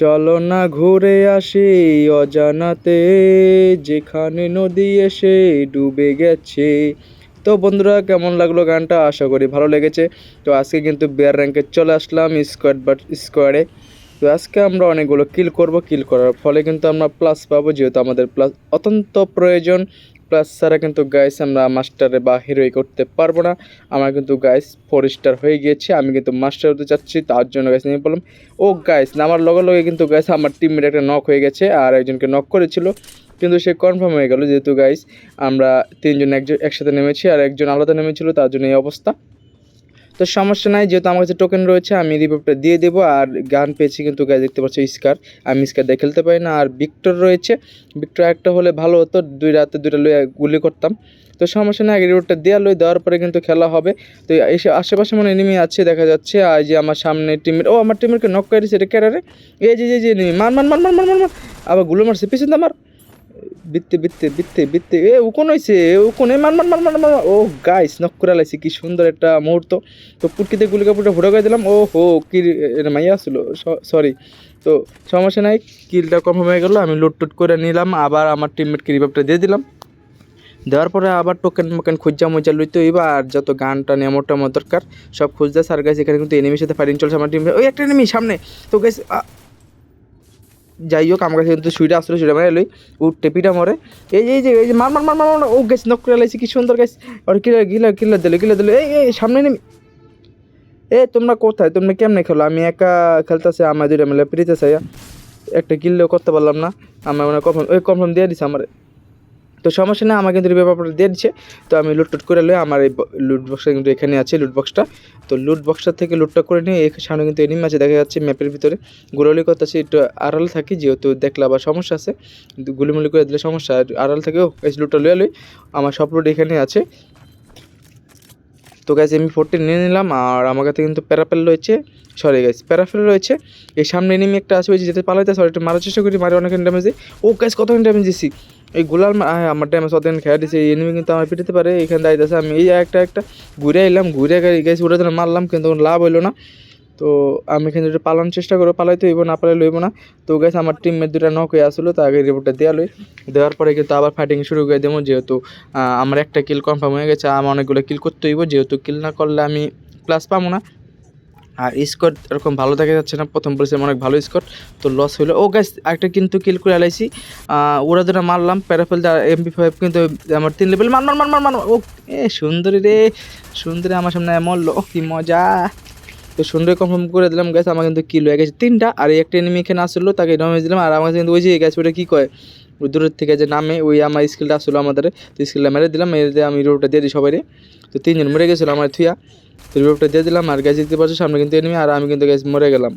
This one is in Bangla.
চলো না ঘুরে আসি অজানাতে, যেখানে নদী এসে ডুবে গেছে। তো বন্ধুরা, কেমন লাগল গানটা? আশা করি ভালো লেগেছে। তো আজকে কিন্তু বিয়ার র্যাঙ্কে চলে আসলাম স্কোয়াড বাট স্কোয়াডে তো আজকে আমরা অনেকগুলো কিল করব। কিল করার ফলে কিন্তু আমরা প্লাস পাবো, যেহেতু আমাদের প্লাস অত্যন্ত প্রয়োজন। প্লাস ছাড়া কিন্তু গাইস আমরা মাস্টারে বা হিরোই করতে পারব না। আমার কিন্তু গাইস ফোর স্টার হয়ে গিয়েছে। আমি কিন্তু মাস্টার হতে চাচ্ছি, তার জন্য গাইস নিয়ে বললাম, ও গাইস নামার লগে লগে কিন্তু গাইস আমার টিমমেট একটা নক হয়ে গেছে, আর একজনকে নক করেছিল। কিন্তু সে কনফার্ম হয়ে গেল, যেহেতু গাইস আমরা তিনজন একজন একসাথে নেমেছি, আর একজন আলাদা নেমেছিল, তার জন্য এই অবস্থা। তো সমস্যা নাই যেহেতু আমার কাছে টোকেন রয়েছে আমি রিপোর্টটা দিয়ে দেবো আর গান পেয়েছি কিন্তু গায়ে দেখতে পাচ্ছি স্কার আমি স্কার দিয়ে খেলতে পারি না আর ভিক্টর রয়েছে ভিক্টর একটা হলে ভালো হতো দুই রাতে দুইটা লইয়া গুলি করতাম তো সমস্যা নাই আগে রিপোর্টটা দেওয়া লই দেওয়ার পরে কিন্তু খেলা হবে তো এসে আশেপাশে মনে এনিমি আছে দেখা যাচ্ছে আর এই যে আমার সামনে টিমের ও আমার টিমেরকে নক করে দিয়েছে এটা ক্যারারে এই যে যে enemy, মার মার মার মার মার মার মার আবারগুলো মারছে পিছন আমার বিত্তে বিত্তে বিত্তে বিত্তে। এ, উকোন হইছে উকোন মান মান মান মান মান ও গাইস নক করে কি সুন্দর একটা মুহূর্ত। তো পুটকিতে গুলি কাপড়টা ভরে করে দিলাম। ও হো কি মাইয়া আসলো সরি তো সমস্যা নাই, কিলটা কনফার্ম হয়ে গেলো, আমি লুট টুট করে নিলাম, আবার আমার টিমমেটকে রিভাইভটা দিয়ে দিলাম। দেওয়ার পরে আবার টোকেন মোকেন খুঁজা মুজা লইতে হইবা যত গানটা নেমো টেমো দরকার, সব খুঁজতে সার গাছ এখানে কিন্তু এনিমির সাথে ফাইটিং চলছে, আমার টিম ওই একটা এনিমি সামনে। তো গাইস যাই হোক আমার কাছে কিন্তু সুইটা আসলো সুইটা মারে লই। ও টেপিটা মরে। এই এই যে এই যে মার মার মার মার মার, ও গেছে নক করে লাইছি কি সুন্দর গেছে আর কিলার কিলার কিলার দিল কিলার দিল। এই এই সামনে নেমে। এ তোমরা কোথায়? তোমরা কেমনে খেলো? আমি একা খেলতেছি আমার দুইটা মিলে পিড়িতে চাই একটা কিললেও করতে পারলাম না। আমার মানে কনফার্ম ওই কনফার্ম দিয়ে দিছে আমার। তো সমস্যা নেই আমার কিন্তু ব্যাপারটা দিয়ে দিচ্ছে। তো আমি লুট টুট করে লই আমার এই লুট বক্সটা কিন্তু এখানে আছে লুট বক্সটা তো লুট বক্সটা থেকে লুটটা করে নিয়ে এই সামনে কিন্তু এনিমি আছে, দেখা যাচ্ছে ম্যাপের ভিতরে। গুলোলি করতেছে, একটু আড়াল থাকি, যেহেতু দেখলে আবার সমস্যা আছে। গুলিমুলি করে দিলে সমস্যা আড়াল থেকেও এই লুটটা লয়ে লই। আমার সব লুট এখানে আছে। তো গাইজ আমি ফোরটি নিয়ে নিলাম, আর আমার কাছে কিন্তু প্যারাপেল রয়েছে। সরি গাইজ প্যারাফেল রয়েছে। এই সামনে এনিমি একটা আছে, ওই যেতে পালাইতে সরি একটু মারার চেষ্টা করি, মারি অনেক ড্যামেজ দিই। ও গাইজ কত ড্যামেজ দিছি? এই গুলাল আমার টাইমে অত খেয়া দিছে, এই এনিমি কিন্তু আমার পিটিতে পারে এখানে দাঁড়িয়েছে আমি এই একটা একটা ঘুরে এলাম ঘুরে গেছি ওটা যেন মারলাম, কিন্তু লাভ হইল না। তো আমি এখানে একটু পালানোর চেষ্টা করব, পালাইতে হইব, না পালাই লইব না। তো গাইস আমার টিমমেট দুটা নক হয়ে আসলো, তো আগে রিপোর্টটা দেওয়া লই। দেওয়ার পরে কিন্তু আবার ফাইটিং শুরু করে দেবো, যেহেতু আমার একটা কিল কনফার্ম হয়ে গেছে, আমার অনেকগুলো কিল করতে হইব, যেহেতু কিল না করলে আমি প্লাস পাবো না। আর স্কট এরকম ভালো দেখা যাচ্ছে না। প্রথম পরিচয় অনেক ভালো স্কট তো লস হইল ও গাছ একটা কিন্তু কিল করে আলাইছি ওরা দুটা মারলাম প্যারাফেল এমপি ফাইভ কিন্তু আমার তিন লেভেল মার মার মার মার মার ও, এ সুন্দরী রে, সুন্দরী আমার সামনে মরলো ও কি মজা। তো সুন্দর কনফার্ম করে দিলাম গ্যাস আমার কিন্তু কিল হয়ে গেছে তিনটা। আর একটা এনিমি এখানে আসলো, তাকে ডমেজ দিলাম। আর আমার কিন্তু ওই যে গ্যাস ওটা কী কয়? দূরের থেকে যে নামে ওই আমার স্কিলটা আসলো আমাদের, তো স্কিলটা মেরে দিলাম, মেরে দিয়ে আমি রোডটা দিয়ে দিই সবাই তো তিনজন মরে গেছিল আমার থুয়া, তো রিভোভটা দিয়ে দিলাম আর গ্যাস দিতে পারছ সামনে কিন্তু এনিমি আর আমি কিন্তু গ্যাস মরে গেলাম।